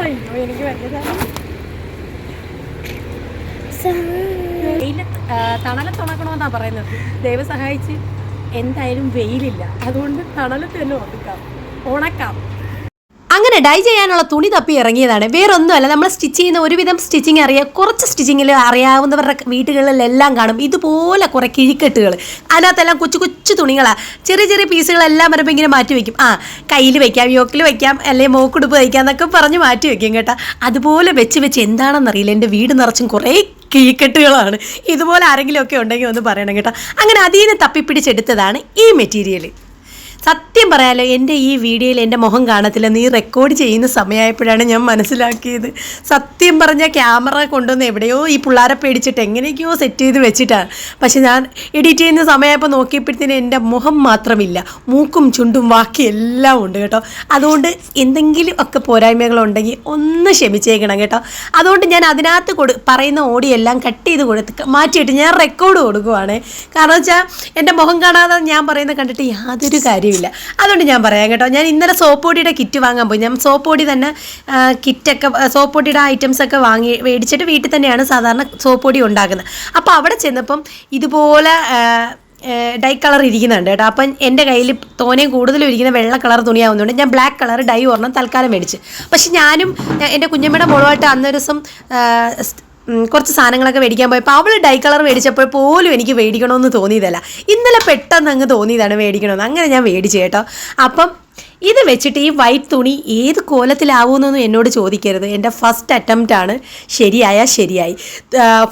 അയ്യോ, എനിക്ക് തണലത്ത് ഉണക്കണമെന്നാണ് പറയുന്നത്. ദൈവം സഹായിച്ച് എന്തായാലും വെയിലില്ല. അതുകൊണ്ട് തണലത്ത് തന്നെ ഉണക്കാം. ഉണക്കാം. അങ്ങനെ ഡൈ ചെയ്യാനുള്ള തുണി തപ്പി ഇറങ്ങിയതാണ്. വേറൊന്നുമല്ല നമ്മൾ സ്റ്റിച്ച് ചെയ്യുന്ന ഒരുവിധം സ്റ്റിച്ചിങ് അറിയാം. കുറച്ച് സ്റ്റിച്ചിങ്ങിൽ അറിയാവുന്നവരുടെ വീടുകളിലെല്ലാം കാണും. ഇതുപോലെ കുറേ കിഴിക്കെട്ടുകൾ അതിനകത്തെല്ലാം കൊച്ചു കൊച്ചു തുണികളാണ് ചെറിയ ചെറിയ പീസുകളെല്ലാം വരുമ്പോൾ ഇങ്ങനെ മാറ്റി വയ്ക്കും ആ കയ്യിൽ വയ്ക്കാം യോക്കിൽ വയ്ക്കാം അല്ലെങ്കിൽ മോക്കുടുപ്പ് വയ്ക്കാം എന്നൊക്കെ പറഞ്ഞ് മാറ്റി വയ്ക്കും കേട്ടോ. അതുപോലെ വെച്ച് വെച്ച് എന്താണെന്നറിയില്ല എന്റെ വീട് നിറച്ചും കുറേ കിഴിക്കെട്ടുകളാണ്. ഇതുപോലെ ആരെങ്കിലുമൊക്കെ ഉണ്ടെങ്കിൽ ഒന്ന് പറയണം കേട്ടോ. അങ്ങനെ അതിൽ നിന്ന് തപ്പിപ്പിടിച്ചെടുത്തതാണ് ഈ മെറ്റീരിയൽ സത്യം പറയാലോ എന്റെ ഈ വീഡിയോയിൽ എന്റെ മുഖം കാണത്തില്ല. നീ റെക്കോർഡ് ചെയ്യുന്ന സമയമായപ്പോഴാണ് ഞാൻ മനസ്സിലാക്കിയത്. സത്യം പറഞ്ഞ ക്യാമറ കൊണ്ടുവന്ന് എവിടെയോ ഈ പിള്ളേരെ പേടിച്ചിട്ട് എങ്ങനെയൊക്കെയോ സെറ്റ് ചെയ്ത് വെച്ചിട്ടാണ്. പക്ഷെ ഞാൻ എഡിറ്റ് ചെയ്യുന്ന സമയമായപ്പോൾ നോക്കിയപ്പോഴത്തേന് എന്റെ മുഖം മാത്രമില്ല. മൂക്കും ചുണ്ടും ബാക്കി എല്ലാം ഉണ്ട് കേട്ടോ. അതുകൊണ്ട് എന്തെങ്കിലും ഒക്കെ പോരായ്മകളുണ്ടെങ്കിൽ ഒന്ന് ക്ഷമിച്ചേക്കണം കേട്ടോ. അതുകൊണ്ട് ഞാൻ അതിനകത്ത് കൊടു പറയുന്ന ഓഡിയോ എല്ലാം കട്ട് ചെയ്ത് കൊടുത്ത് മാറ്റിയിട്ട് ഞാൻ റെക്കോർഡ് കൊടുക്കുവാണ്. കാരണം വെച്ചാൽ എന്റെ മുഖം കാണാതെ ഞാൻ പറയുന്നത് കണ്ടിട്ട് യാതൊരു കാര്യമില്ല. അതുകൊണ്ട് ഞാൻ പറയാം കേട്ടോ. ഞാൻ ഇന്നലെ സോപ്പ് പൊടിയുടെ കിറ്റ് വാങ്ങാൻ പോയി. ഞാൻ സോപ്പ് പൊടി തന്നെ കിറ്റൊക്കെ സോപ്പ് ഐറ്റംസ് ഒക്കെ വാങ്ങി മേടിച്ചിട്ട് വീട്ടിൽ തന്നെയാണ് സാധാരണ സോപ്പ് പൊടി ഉണ്ടാക്കുന്നത്. അപ്പോൾ അവിടെ ചെന്നപ്പം ഇതുപോലെ ഡൈ കളർ ഇരിക്കുന്നുണ്ട് കേട്ടോ. അപ്പം എന്റെ കയ്യിൽ തോനെയും കൂടുതലും ഇരിക്കുന്ന വെള്ള കളർ തുണിയാവുന്നതുകൊണ്ട് ഞാൻ ബ്ലാക്ക് കളർ ഡൈ ഒരെണ്ണം തൽക്കാലം മേടിച്ച്. പക്ഷെ ഞാനും എന്റെ കുഞ്ഞമ്മയുടെ മോളുമായിട്ട് അന്നൊരു ദിവസം കുറച്ച് സാധനങ്ങളൊക്കെ മേടിക്കാൻ പോയപ്പോൾ അവൾ ഡൈ കളർ മേടിച്ചപ്പോൾ പോലും എനിക്ക് മേടിക്കണമെന്ന് തോന്നിയതല്ല. ഇന്നലെ പെട്ടെന്ന് അങ്ങ് തോന്നിയതാണ് മേടിക്കണമെന്ന്. അങ്ങനെ ഞാൻ മേടിച്ചു കേട്ടോ. അപ്പം ഇത് വെച്ചിട്ട് ഈ വൈറ്റ് തുണി ഏത് കോലത്തിലാവുമെന്നൊന്നും എന്നോട് ചോദിക്കരുത്. എന്റെ ഫസ്റ്റ് അറ്റംപ്റ്റ് ആണ്. ശരിയായാൽ ശരിയായി.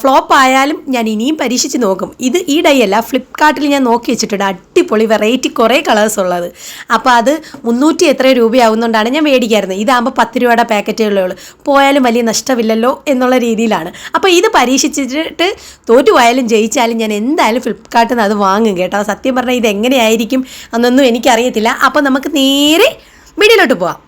ഫ്ലോപ്പ് ആയാലും ഞാൻ ഇനിയും പരീക്ഷിച്ച് നോക്കും. ഇത് ഈ ഡൈ അല്ല ഫ്ലിപ്കാർട്ടിൽ ഞാൻ നോക്കി വെച്ചിട്ടുണ്ട്. അടിപൊളി വെറൈറ്റി കുറേ കളേഴ്സ് ഉള്ളത്. അപ്പോൾ അത് മുന്നൂറ്റി എത്ര രൂപയാവുന്നതുകൊണ്ടാണ് ഞാൻ മേടിക്കാറുന്നത് ഇതാകുമ്പോൾ പത്ത് രൂപയുടെ പാക്കറ്റുകളേ ഉള്ളൂ. പോയാലും വലിയ നഷ്ടമില്ലല്ലോ എന്നുള്ള രീതിയിലാണ്. അപ്പോൾ ഇത് പരീക്ഷിച്ചിട്ട് തോറ്റുപോയാലും ജയിച്ചാലും ഞാൻ എന്തായാലും ഫ്ലിപ്കാർട്ടിൽ നിന്ന് അത് വാങ്ങും കേട്ടോ. സത്യം പറഞ്ഞാൽ ഇത് എങ്ങനെയായിരിക്കും എന്നൊന്നും എനിക്കറിയത്തില്ല. അപ്പോൾ നമുക്ക് നേരെ വീഡിയോയിലോട്ട് പോവാം.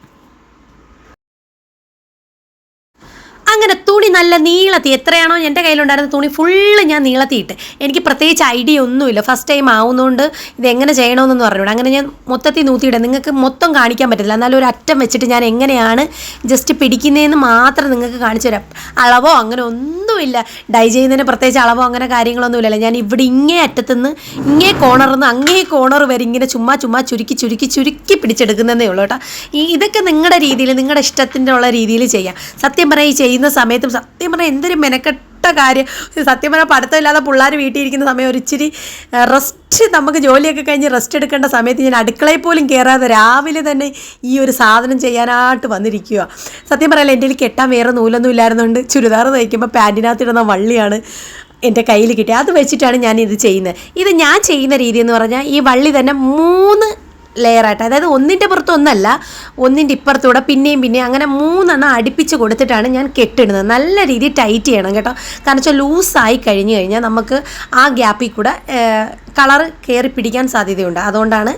അങ്ങനെ തുണി നല്ല നീളത്തി. എത്രയാണോ എന്റെ കയ്യിലുണ്ടായിരുന്ന തുണി ഫുള്ള് ഞാൻ നീളത്തിയിട്ട്. എനിക്ക് പ്രത്യേകിച്ച് ഐഡിയ ഒന്നുമില്ല. ഫസ്റ്റ് ടൈം ആവുന്നതുകൊണ്ട് ഇത് ഇതെങ്ങനെ ചെയ്യണമെന്നൊന്നും പറഞ്ഞുകൂടാ അങ്ങനെ ഞാൻ മൊത്തത്തിൽ നൂത്തിയിടാം. നിങ്ങൾക്ക് മൊത്തം കാണിക്കാൻ പറ്റില്ല എന്നാലും ഒരു അറ്റം വെച്ചിട്ട് ഞാൻ എങ്ങനെയാണ് ജസ്റ്റ് പിടിക്കുന്നതെന്ന് മാത്രം നിങ്ങൾക്ക് കാണിച്ചു തരാം. അളവോ അങ്ങനെ ഒന്നുമില്ല. ഡൈ ചെയ്യുന്നതിന് പ്രത്യേകിച്ച് അളവോ അങ്ങനെ കാര്യങ്ങളൊന്നും ഇല്ലല്ലോ. ഞാൻ ഇവിടെ ഇങ്ങേ അറ്റത്തുനിന്ന് ഇങ്ങേ കോണറിൽ നിന്ന് അങ്ങേ കോണർ വരെ ഇങ്ങനെ ചുമ്മാ ചുമ്മാ ചുരുക്കി ചുരുക്കി ചുരുക്കി പിടിച്ചെടുക്കുന്നതേ ഉള്ളൂ കേട്ടോ. ഈ ഇതൊക്കെ നിങ്ങളുടെ രീതിയിൽ നിങ്ങളുടെ ഇഷ്ടത്തിന്റെ ഉള്ള രീതിയിൽ ചെയ്യാം. സത്യം പറയാം ഈ ചെയ്യുന്ന സമയത്തും സത്യം പറഞ്ഞാൽ എന്തൊരു മെനക്കെട്ട കാര്യം. സത്യം പറഞ്ഞാൽ പഠിത്തമില്ലാതെ പിള്ളേർ വീട്ടിൽ ഇരിക്കുന്ന സമയം ഒരു ഇച്ചിരി റെസ്റ്റ് നമുക്ക് ജോലിയൊക്കെ കഴിഞ്ഞ് റെസ്റ്റ് എടുക്കേണ്ട സമയത്ത് ഞാൻ അടുക്കളയിൽ പോലും കയറാതെ രാവിലെ തന്നെ ഈ ഒരു സാധനം ചെയ്യാനായിട്ട് വന്നിരിക്കുക സത്യം പറയാലോ എന്റെ കെട്ടാൻ വേറെ നൂലൊന്നും ഇല്ലായിരുന്നുകൊണ്ട് ചുരിദാർ തയ്ക്കുമ്പോൾ പാന്റിനകത്തിടുന്ന വള്ളിയാണ് എന്റെ കയ്യിൽ കിട്ടിയത് അത് വെച്ചിട്ടാണ് ഞാൻ ഇത് ചെയ്യുന്നത് ഇത് ഞാൻ ചെയ്യുന്ന രീതി എന്ന് പറഞ്ഞാൽ ഈ വള്ളി തന്നെ മൂന്ന് ലെയറായിട്ട് അതായത് ഒന്നിന്റെ പുറത്ത് ഒന്നല്ല ഒന്നിന്റെ ഇപ്പുറത്തൂടെ പിന്നെയും പിന്നെയും അങ്ങനെ മൂന്നെണ്ണം അടുപ്പിച്ച് കൊടുത്തിട്ടാണ് ഞാൻ കെട്ടിടുന്നത്. നല്ല രീതിയിൽ ടൈറ്റ് ചെയ്യണം കേട്ടോ. കാരണം വെച്ചാൽ ലൂസായി കഴിഞ്ഞ് കഴിഞ്ഞാൽ നമുക്ക് ആ ഗ്യാപ്പിൽ കൂടെ കളർ കയറി പിടിക്കാൻ സാധ്യതയുണ്ട്. അതുകൊണ്ടാണ്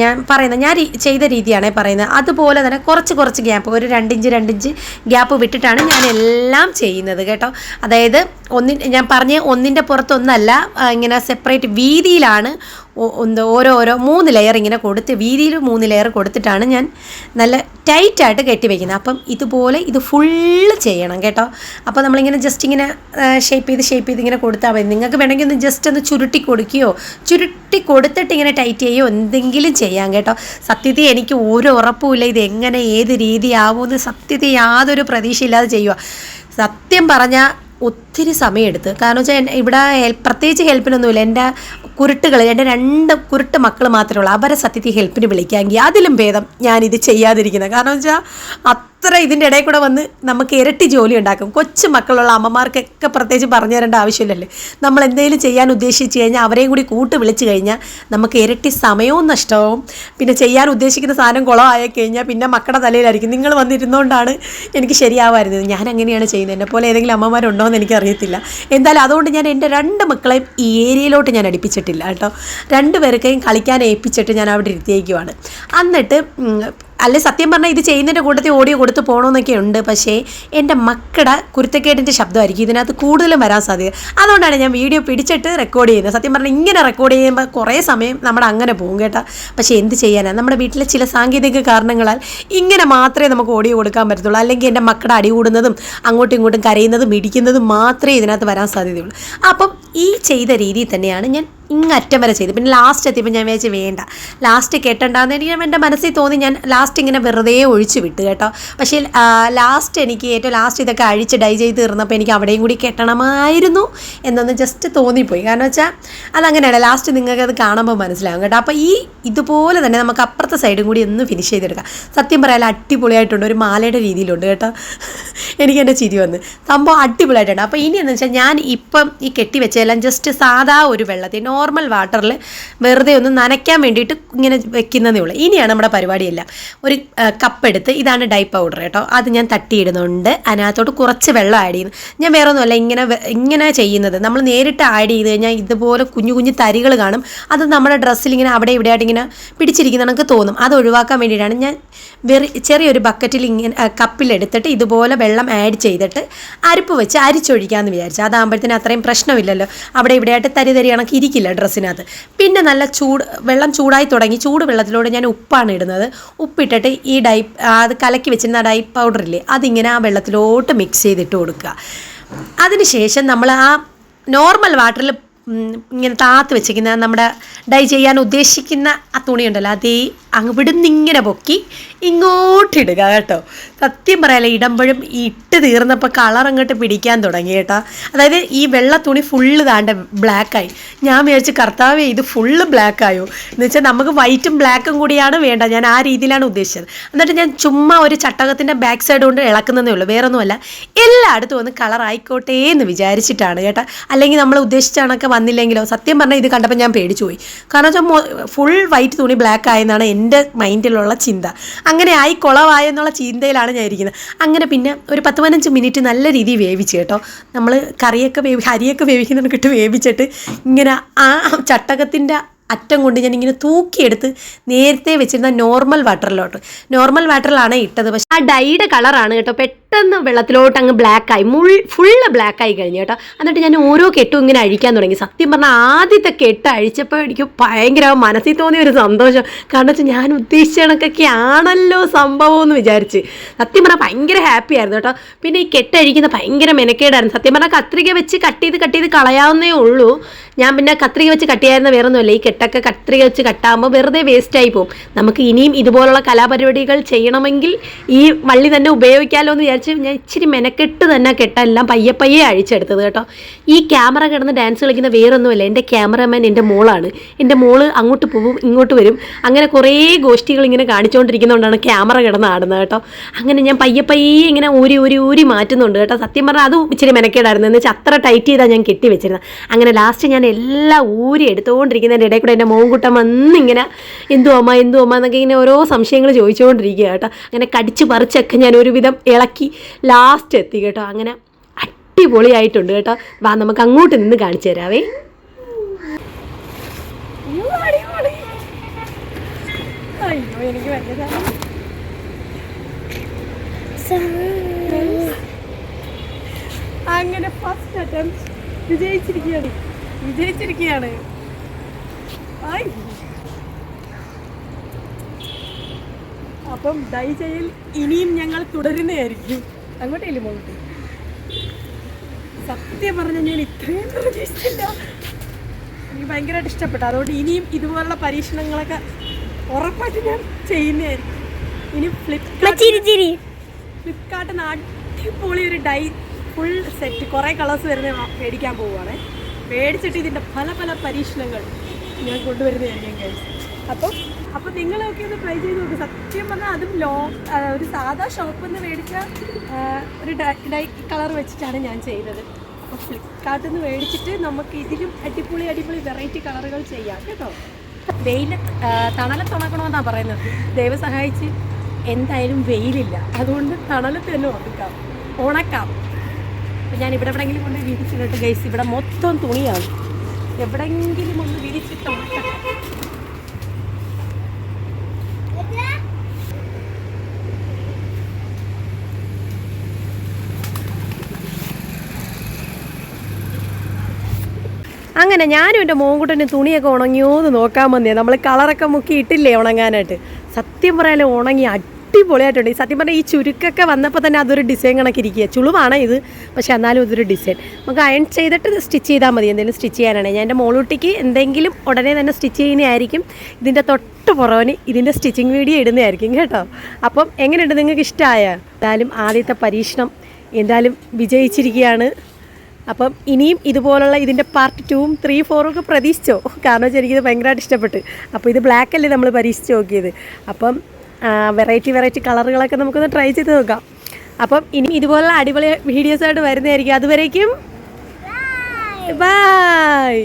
ഞാൻ പറയുന്നത്. ഞാൻ ചെയ്ത രീതിയാണേ പറയുന്നത്. അതുപോലെ തന്നെ കുറച്ച് കുറച്ച് ഗ്യാപ്പ് ഒരു രണ്ടിഞ്ച് രണ്ടിഞ്ച് ഗ്യാപ്പ് വിട്ടിട്ടാണ് ഞാൻ എല്ലാം ചെയ്യുന്നത് കേട്ടോ. അതായത് ഒന്നി ഞാൻ പറഞ്ഞ ഒന്നിന്റെ പുറത്തൊന്നല്ല ഇങ്ങനെ സെപ്പറേറ്റ് വീതിയിലാണ് ഒ- ഓരോരോ ഓരോ ഓരോ മൂന്ന് ലെയർ ഇങ്ങനെ കൊടുത്ത് വീതിയിൽ മൂന്ന് ലെയർ കൊടുത്തിട്ടാണ് ഞാൻ നല്ല ടൈറ്റായിട്ട് കെട്ടി വയ്ക്കുന്നത് അപ്പം ഇതുപോലെ ഇത് ഫുള്ള് ചെയ്യണം കേട്ടോ. അപ്പോൾ നമ്മളിങ്ങനെ ജസ്റ്റ് ഇങ്ങനെ ഷേപ്പ് ചെയ്ത് ഷേപ്പ് ചെയ്ത് ഇങ്ങനെ കൊടുത്താൽ മതി. നിങ്ങൾക്ക് വേണമെങ്കിൽ ഒന്ന് ജസ്റ്റ് ഒന്ന് ചുരുട്ടി കൊടുക്കുകയോ ചുരുട്ടി കൊടുത്തിട്ട് ഇങ്ങനെ ടൈറ്റ് ചെയ്യുകയോ എന്തെങ്കിലും ചെയ്യാം കേട്ടോ. സത്യത്തിൽ എനിക്ക് ഒരു ഉറപ്പുമില്ല ഇത് എങ്ങനെ ഏത് രീതിയാവുമെന്ന് സത്യത്തിൽ യാതൊരു പ്രതീക്ഷയില്ലാതെ ചെയ്യുക. സത്യം പറഞ്ഞാൽ ഒത്തിരി സമയമെടുത്ത്. കാരണം വെച്ചാൽ ഇവിടെ പ്രത്യേകിച്ച് ഹെൽപ്പിനൊന്നുമില്ല. എന്റെ കുരുട്ടുകൾ എന്റെ രണ്ട് കുരുട്ട് മക്കൾ മാത്രമേ ഉള്ളൂ. അവരെ സത്യത്തിൽ ഹെൽപ്പിന് വിളിക്കാമെങ്കിൽ അതിലും ഭേദം ഞാനിത് ചെയ്യാതിരിക്കുന്നത്. കാരണം വെച്ചാൽ അത്ര ഇതിന്റെ ഇടയിൽ കൂടെ വന്ന് നമുക്ക് ഇരട്ടി ജോലി ഉണ്ടാക്കും. കൊച്ചു മക്കളുള്ള അമ്മമാർക്കൊക്കെ പ്രത്യേകിച്ച് പറഞ്ഞു തരേണ്ട ആവശ്യമില്ലല്ലേ. നമ്മൾ എന്തെങ്കിലും ചെയ്യാൻ ഉദ്ദേശിച്ച് കഴിഞ്ഞാൽ അവരെയും കൂടി കൂട്ട് വിളിച്ച് കഴിഞ്ഞാൽ നമുക്ക് ഇരട്ടി സമയവും നഷ്ടവും. പിന്നെ ചെയ്യാൻ ഉദ്ദേശിക്കുന്ന സാധനം കുളമായി കഴിഞ്ഞാൽ പിന്നെ മക്കളുടെ തലയിലായിരിക്കും. നിങ്ങൾ വന്നിരുന്നുകൊണ്ടാണ് എനിക്ക് ശരിയാവായിരുന്നത് ഞാൻ അങ്ങനെയാണ് ചെയ്യുന്നത്. എന്നെ പോലെ ഏതെങ്കിലും അമ്മമാരുണ്ടോ എന്ന് എനിക്കറിയത്തില്ല എന്തായാലും അതുകൊണ്ട് ഞാൻ എന്റെ രണ്ട് മക്കളെയും ഈ ഏരിയയിലോട്ട് ഞാൻ അടുപ്പിച്ചിട്ടില്ല കേട്ടോ. രണ്ട് പേർക്കെയും കളിക്കാൻ ഏൽപ്പിച്ചിട്ട് ഞാൻ അവിടെ ഇരുത്തിയേക്കുവാണ്. എന്നിട്ട് അല്ലെ സത്യം പറഞ്ഞാൽ ഇത് ചെയ്യുന്നതിന്റെ കൂട്ടത്തിൽ ഓഡിയോ കൊടുത്ത് പോകണമെന്നൊക്കെ ഉണ്ട്. പക്ഷേ എന്റെ മക്കളുടെ കുരുത്തക്കേടിന്റെ ശബ്ദമായിരിക്കും ഇതിനകത്ത് കൂടുതലും വരാൻ സാധ്യത. അതുകൊണ്ടാണ് ഞാൻ വീഡിയോ പിടിച്ചിട്ട് റെക്കോർഡ് ചെയ്യുന്നത്. സത്യം പറഞ്ഞാൽ ഇങ്ങനെ റെക്കോർഡ് ചെയ്യുമ്പോൾ കുറേ സമയം നമ്മൾ അങ്ങനെ പോകും കേട്ടോ. പക്ഷേ എന്ത് ചെയ്യാനാണ് നമ്മുടെ വീട്ടിലെ ചില സാങ്കേതിക കാരണങ്ങളാൽ ഇങ്ങനെ മാത്രമേ നമുക്ക് ഓഡിയോ കൊടുക്കാൻ പറ്റത്തുള്ളൂ. അല്ലെങ്കിൽ എന്റെ മക്കളുടെ അടി കൂടുന്നതും അങ്ങോട്ടും ഇങ്ങോട്ടും കരയുന്നതും ഇടിക്കുന്നതും മാത്രമേ ഇതിനകത്ത് വരാൻ സാധ്യതയുള്ളൂ. അപ്പം ഈ ചെയ്ത രീതിയിൽ തന്നെയാണ് ഞാൻ ഇങ്ങറ്റം വരെ ചെയ്തു. പിന്നെ ലാസ്റ്റ് എത്തിയപ്പോൾ ഞാൻ വിചാരിച്ചു വേണ്ട. ലാസ്റ്റ് കെട്ടണ്ടെന്ന് എനിക്ക് എന്റെ മനസ്സിൽ തോന്നി ഞാൻ ലാസ്റ്റ് ഇങ്ങനെ വെറുതെ ഒഴിച്ചു വിട്ടു കേട്ടോ. പക്ഷേ ലാസ്റ്റ് എനിക്ക് ഏറ്റവും ലാസ്റ്റ് ഇതൊക്കെ അഴിച്ച് ഡൈ ചെയ്ത് തീർന്നപ്പോൾ എനിക്ക് അവിടെയും കൂടി കെട്ടണമായിരുന്നു എന്നൊന്ന് ജസ്റ്റ് തോന്നിപ്പോയി. കാരണം വെച്ചാൽ അതങ്ങനെയാണ് ലാസ്റ്റ് നിങ്ങൾക്ക് അത് കാണുമ്പോൾ മനസ്സിലാകും കേട്ടോ. അപ്പോൾ ഈ ഇതുപോലെ തന്നെ നമുക്ക് അപ്പുറത്തെ സൈഡും കൂടി ഒന്ന് ഫിനിഷ് ചെയ്തെടുക്കാം. സത്യം പറയാൻ അടിപൊളിയായിട്ടുണ്ട് ഒരു മാലയുടെ രീതിയിലുണ്ട് കേട്ടോ. എനിക്ക് എന്റെ ചിരി വന്ന്. സംഭവം അടിപൊളിയായിട്ടുണ്ട്. അപ്പോൾ ഇനി എന്ന് വെച്ചാൽ ഞാൻ ഇപ്പം ഈ കെട്ടി വെച്ചതെല്ലാം ജസ്റ്റ് സാധാ ഒരു വെള്ളത്തിൽ നോർമൽ വാട്ടറിൽ വെറുതെ ഒന്ന് നനയ്ക്കാൻ വേണ്ടിയിട്ട് ഇങ്ങനെ വെക്കുന്നതേ ഉള്ളൂ. ഇനിയാണ് നമ്മുടെ പരിപാടിയെല്ലാം. ഒരു കപ്പെടുത്ത് ഇതാണ് ഡൈ പൗഡർ കേട്ടോ. അത് ഞാൻ തട്ടിയിടുന്നുണ്ട്. അതിനകത്തോട്ട് കുറച്ച് വെള്ളം ആഡ് ചെയ്യുന്നു. ഞാൻ വേറെ ഒന്നുമല്ല ഇങ്ങനെ ഇങ്ങനെ ചെയ്യുന്നത്. നമ്മൾ നേരിട്ട് ആഡ് ചെയ്ത് കഴിഞ്ഞാൽ ഇതുപോലെ കുഞ്ഞു കുഞ്ഞു തരികൾ കാണും. അത് നമ്മുടെ ഡ്രസ്സിൽ ഇങ്ങനെ അവിടെ ഇവിടെ ആയിട്ട് ഇങ്ങനെ പിടിച്ചിരിക്കുന്ന നമുക്ക് തോന്നും. അത് ഒഴിവാക്കാൻ വേണ്ടിയിട്ടാണ് ഞാൻ വെറി ചെറിയൊരു ബക്കറ്റിൽ ഇങ്ങനെ കപ്പിലെടുത്തിട്ട് ഇതുപോലെ വെള്ളം ആഡ് ചെയ്തിട്ട് അരിപ്പ് വെച്ച് അരിച്ചൊഴിക്കാമെന്ന് വിചാരിച്ചു. അതാകുമ്പോഴത്തേന് അത്രയും പ്രശ്നമില്ലല്ലോ. അവിടെ ഇവിടെ ആയിട്ട് തരി തരി കണക്ക് ഡ്രസ്സിനകത്ത്. പിന്നെ നല്ല ചൂട് വെള്ളം ചൂടായി തുടങ്ങി. ചൂട് വെള്ളത്തിലൂടെ ഞാൻ ഉപ്പാണ് ഇടുന്നത്. ഉപ്പിട്ടിട്ട് ഈ ഡൈ അത് കലക്കി വെച്ചിരുന്ന ഡൈ പൗഡറില്ലേ അതിങ്ങനെ ആ വെള്ളത്തിലോട്ട് മിക്സ് ചെയ്തിട്ട് കൊടുക്കുക. അതിനുശേഷം നമ്മൾ ആ നോർമൽ വാട്ടറിൽ ഇങ്ങനെ താത്ത് വെച്ചിരിക്കുന്ന നമ്മുടെ ഡൈ ചെയ്യാൻ ഉദ്ദേശിക്കുന്ന ആ തുണിയുണ്ടല്ലോ അതേ അങ്ങ് ഇവിടുന്ന് ഇങ്ങനെ പൊക്കി ഇങ്ങോട്ടിടുക കേട്ടോ. സത്യം പറയാലേ ഇടുമ്പോഴും ഇട്ട് തീർന്നപ്പോൾ കളർ അങ്ങോട്ട് പിടിക്കാൻ തുടങ്ങി കേട്ടോ. അതായത് ഈ വെള്ള തുണി ഫുള്ള് താണ്ട ബ്ലാക്കായി ഞാൻ വിചാരിച്ച് കർത്താവേ ഇത് ഫുള്ള് ബ്ലാക്കായോ എന്ന് വെച്ചാൽ നമുക്ക് വൈറ്റും ബ്ലാക്കും കൂടിയാണ് വേണ്ട. ഞാൻ ആ രീതിയിലാണ് ഉദ്ദേശിച്ചത്. എന്നിട്ട് ഞാൻ ചുമ്മാ ഒരു ചട്ടകത്തിന്റെ ബാക്ക് സൈഡ് കൊണ്ട് ഇളക്കുന്നതേ ഉള്ളൂ. വേറൊന്നുമല്ല എല്ലായിടത്തും ഒന്ന് കളർ ആയിക്കോട്ടെ എന്ന് വിചാരിച്ചിട്ടാണ് കേട്ടോ. അല്ലെങ്കിൽ നമ്മൾ ഉദ്ദേശിച്ച കണക്ക് വന്നില്ലെങ്കിലോ സത്യം പറഞ്ഞാൽ ഇത് കണ്ടപ്പോൾ ഞാൻ പേടിച്ചു പോയി. കാരണം വെച്ചാൽ ഫുൾ വൈറ്റ് തുണി ബ്ലാക്ക് ആയെന്നാണ് എന്റെ മൈൻഡിലുള്ള ചിന്ത. അങ്ങനെ ആയി കുളവായെന്നുള്ള ചിന്തയിലാണ് ഞാൻ ഇരിക്കുന്നത്. അങ്ങനെ പിന്നെ ഒരു പത്ത് പതിനഞ്ച് മിനിറ്റ് നല്ല രീതിയിൽ വേവിച്ച് കേട്ടോ. നമ്മൾ കറിയൊക്കെ വേവി അരിയൊക്കെ വേവിക്കുന്നതിനൊക്കെ വേവിച്ചിട്ട് ഇങ്ങനെ ആ ചട്ടകത്തിന്റെ അറ്റം കൊണ്ട് ഞാൻ ഇങ്ങനെ തൂക്കിയെടുത്ത് നേരത്തെ വെച്ചിരുന്ന നോർമൽ വാട്ടറിലോട്ട് നോർമൽ വാട്ടറിലാണ് ഇട്ടത്. പക്ഷേ ആ ഡൈയുടെ കളറാണ് കേട്ടോ. പെട്ടെന്ന് വെള്ളത്തിലോട്ട് അങ്ങ് ബ്ലാക്കായി മുൾ ഫുള്ള് ബ്ലാക്കായി കഴിഞ്ഞു കേട്ടോ. എന്നിട്ട് ഞാൻ ഓരോ കെട്ടും ഇങ്ങനെ അഴിക്കാൻ തുടങ്ങി. സത്യം പറഞ്ഞാൽ ആദ്യത്തെ കെട്ട് അഴിച്ചപ്പോൾ എനിക്ക് ഭയങ്കര മനസ്സിൽ തോന്നിയ ഒരു സന്തോഷം. കാരണം വെച്ചാൽ ഞാൻ ഉദ്ദേശിച്ച കണക്കൊക്കെ ആണല്ലോ സംഭവം എന്ന് വിചാരിച്ച്. സത്യം പറഞ്ഞാൽ ഭയങ്കര ഹാപ്പി ആയിരുന്നു കേട്ടോ. പിന്നെ ഈ കെട്ട് അഴിക്കുന്ന ഭയങ്കര മെനക്കേടായിരുന്നു. സത്യം പറഞ്ഞാൽ കത്രിക വെച്ച് കട്ട് ചെയ്ത് കട്ട് ചെയ്ത് കളയാവുന്നേ ഉള്ളൂ. ഞാൻ പിന്നെ കത്രിക വെച്ച് കട്ട് ചെയ്യാവുന്ന വേറെ ഒന്നുമല്ല ഈ കെട്ടൊക്കെ കത്രിക വെച്ച് കട്ടാകുമ്പോൾ വെറുതെ വേസ്റ്റ് ആയി പോകും. നമുക്ക് ഇനിയും ഇതുപോലുള്ള കലാപരിപാടികൾ ചെയ്യണമെങ്കിൽ ഈ വള്ളി തന്നെ ഉപയോഗിക്കാമല്ലോ എന്ന് വിചാരിച്ച് ഞാൻ ഇച്ചിരി മെനക്കെട്ട് തന്നെ കെട്ടെല്ലാം പയ്യെ പയ്യെ അഴിച്ചെടുത്തത് കേട്ടോ. ഈ ക്യാമറ കിടന്ന് ഡാൻസ് കളിക്കുന്ന വേറൊന്നുമല്ല. എന്റെ ക്യാമറമാൻ എന്റെ മോളാണ്. എന്റെ മോൾ അങ്ങോട്ട് പോവും ഇങ്ങോട്ട് വരും. അങ്ങനെ കുറേ ഗോഷ്ടികൾ ഇങ്ങനെ കാണിച്ചുകൊണ്ടിരിക്കുന്നതുകൊണ്ടാണ് ക്യാമറ കിടന്ന് ആടുന്നത് കേട്ടോ. അങ്ങനെ ഞാൻ പയ്യെ പയ്യെ ഇങ്ങനെ ഊരി ഊരി ഊരി മാറ്റുന്നുണ്ട് കേട്ടോ. സത്യം പറഞ്ഞാൽ അതും ഇച്ചിരി മെനക്കേടായിരുന്നു. എന്ന് വെച്ചാൽ അത്ര ടൈറ്റ് ചെയ്താൽ ഞാൻ കെട്ടി വെച്ചിരുന്നത് അങ്ങനെ ലാസ്റ്റ് ഞാൻ എല്ലാം ഊരി എടുത്തുകൊണ്ടിരിക്കുന്നതിന്റെ ഇടയിൽ കൂടെ എന്റെ മോൻകുട്ടൻ വന്നിങ്ങനെ എന്തു അമ്മ എന്തു അമ്മ? എന്നൊക്കെ ഇങ്ങനെ ഓരോ സംശയങ്ങൾ ചോദിച്ചുകൊണ്ടിരിക്കുക കേട്ടോ. അങ്ങനെ കടിച്ച് പറിച്ചൊക്കെ ഞാൻ ഒരുവിധം ഇളക്കി. ലാസ്റ്റ് എത്തി കേട്ടോ. അങ്ങനെ അടിപൊളിയായിട്ടുണ്ട് കേട്ടോ. വാ നമുക്ക് അങ്ങോട്ട് നിന്ന് കാണിച്ചു തരാവേ. അയ്യോ, എനിക്ക് അങ്ങനെ ഫസ്റ്റ് അറ്റംപ്റ്റ് വിജയിച്ചിരിക്കുകയാണ്. വിജയിച്ചിരിക്കുകയാണ്. ആയ്. അപ്പം ഡൈ ചെയ്യൽ ഇനിയും ഞങ്ങൾ തുടരുന്നതായിരിക്കും. അങ്ങോട്ടേലും പോകട്ടെ സത്യം പറഞ്ഞ ഞാൻ ഇത്രയും പ്രതീക്ഷിച്ചില്ല എനിക്ക് ഭയങ്കരമായിട്ട് ഇഷ്ടപ്പെട്ടു. അതുകൊണ്ട് ഇനിയും ഇതുപോലുള്ള പരീക്ഷണങ്ങളൊക്കെ ഉറപ്പായിട്ട് ഞാൻ ചെയ്യുന്നതായിരിക്കും. ഇനി ഫ്ലിപ്കാർട്ട് ഫ്ലിപ്കാർട്ടിൽ നിന്ന് അടിപൊളി ഒരു ഡൈ ഫുൾ സെറ്റ്. കുറേ കളേഴ്സ് വരുന്ന മേടിക്കാൻ പോവുകയാണ്. മേടിച്ചിട്ട് ഇതിന്റെ പല പല പരീക്ഷണങ്ങൾ ഞാൻ കൊണ്ടുവരുന്നതായിരിക്കും അപ്പം അപ്പം നിങ്ങളൊക്കെ ഒന്ന് ട്രൈ ചെയ്ത് നോക്കും. സത്യം പറഞ്ഞാൽ അതും ലോ ഒരു സാധാ ഷോപ്പിൽ നിന്ന് മേടിച്ച ഒരു ഡൈ കളർ വെച്ചിട്ടാണ് ഞാൻ ചെയ്തത്. അപ്പോൾ ഫ്ലിപ്കാർട്ടിൽ നിന്ന് മേടിച്ചിട്ട് നമുക്ക് ഇതിലും അടിപൊളി അടിപൊളി വെറൈറ്റി കളറുകൾ ചെയ്യാം കേട്ടോ. വെയിൽ തണല ഉണക്കണമെന്നാണ് പറയുന്നത്. ദൈവം സഹായിച്ച് എന്തായാലും വെയിലില്ല. അതുകൊണ്ട് തണലത്ത് തന്നെ ഉണക്കാം. ഉണക്കാം. ഞാൻ ഇവിടെ എവിടെയെങ്കിലും കൊണ്ട് വീതിച്ചിട്ടുണ്ട് ഗൈസ് ഇവിടെ മൊത്തം തുണിയാണ്. എവിടെയെങ്കിലും ഒന്ന് അങ്ങനെ ഞാനും എന്റെ മോങ്കുട്ടനും തുണിയൊക്കെ ഉണങ്ങിയോ എന്ന് നോക്കാൻ വന്നേ. നമ്മൾ കളറൊക്കെ മുക്കി ഇട്ടില്ലേ ഉണങ്ങാനായിട്ട്? സത്യം പറയാലോ ഉണങ്ങി അടിപൊളിയായിട്ടുണ്ട്. ഈ സത്യം പറഞ്ഞാൽ ഈ ചുരുക്കൊക്കെ വന്നപ്പോൾ തന്നെ അതൊരു ഡിസൈൻ കണക്കിരിക്കുക. ചുളുവാണ് ഇത് പക്ഷേ എന്നാലും ഇതൊരു ഡിസൈൻ. നമുക്ക് അയൺ ചെയ്തിട്ട് സ്റ്റിച്ച് ചെയ്താൽ മതി. എന്തെങ്കിലും സ്റ്റിച്ച് ചെയ്യാനാണ്. ഞാൻ എന്റെ മോളൂട്ടിക്ക് എന്തെങ്കിലും ഉടനെ തന്നെ സ്റ്റിച്ച് ചെയ്യുന്നതായിരിക്കും. ഇതിന്റെ തൊട്ട് പുറവന് ഇതിന്റെ സ്റ്റിച്ചിങ് വീഡിയോ ഇടുന്നതായിരിക്കും കേട്ടോ. അപ്പം എങ്ങനെയുണ്ട്? നിങ്ങൾക്ക് ഇഷ്ടമായ? എന്തായാലും ആദ്യത്തെ പരീക്ഷണം എന്തായാലും വിജയിച്ചിരിക്കുകയാണ്. അപ്പം ഇനിയും ഇതുപോലുള്ള ഇതിന്റെ പാർട്ട് ടൂവും ത്രീ ഫോറും ഒക്കെ പ്രതീക്ഷിച്ചോ? കാരണം വെച്ചാൽ എനിക്കിത് ഭയങ്കരമായിട്ട് ഇഷ്ടപ്പെട്ട്. അപ്പോൾ ഇത് ബ്ലാക്ക് അല്ലേ നമ്മൾ പരീക്ഷിച്ച് നോക്കിയത്. അപ്പം വെറൈറ്റി വെറൈറ്റി കളറുകളൊക്കെ നമുക്കൊന്ന് ട്രൈ ചെയ്ത് നോക്കാം. അപ്പം ഇനി ഇതുപോലുള്ള അടിപൊളി വീഡിയോസായിട്ട് വരുന്നതായിരിക്കും. അതുവരേക്കും ബൈ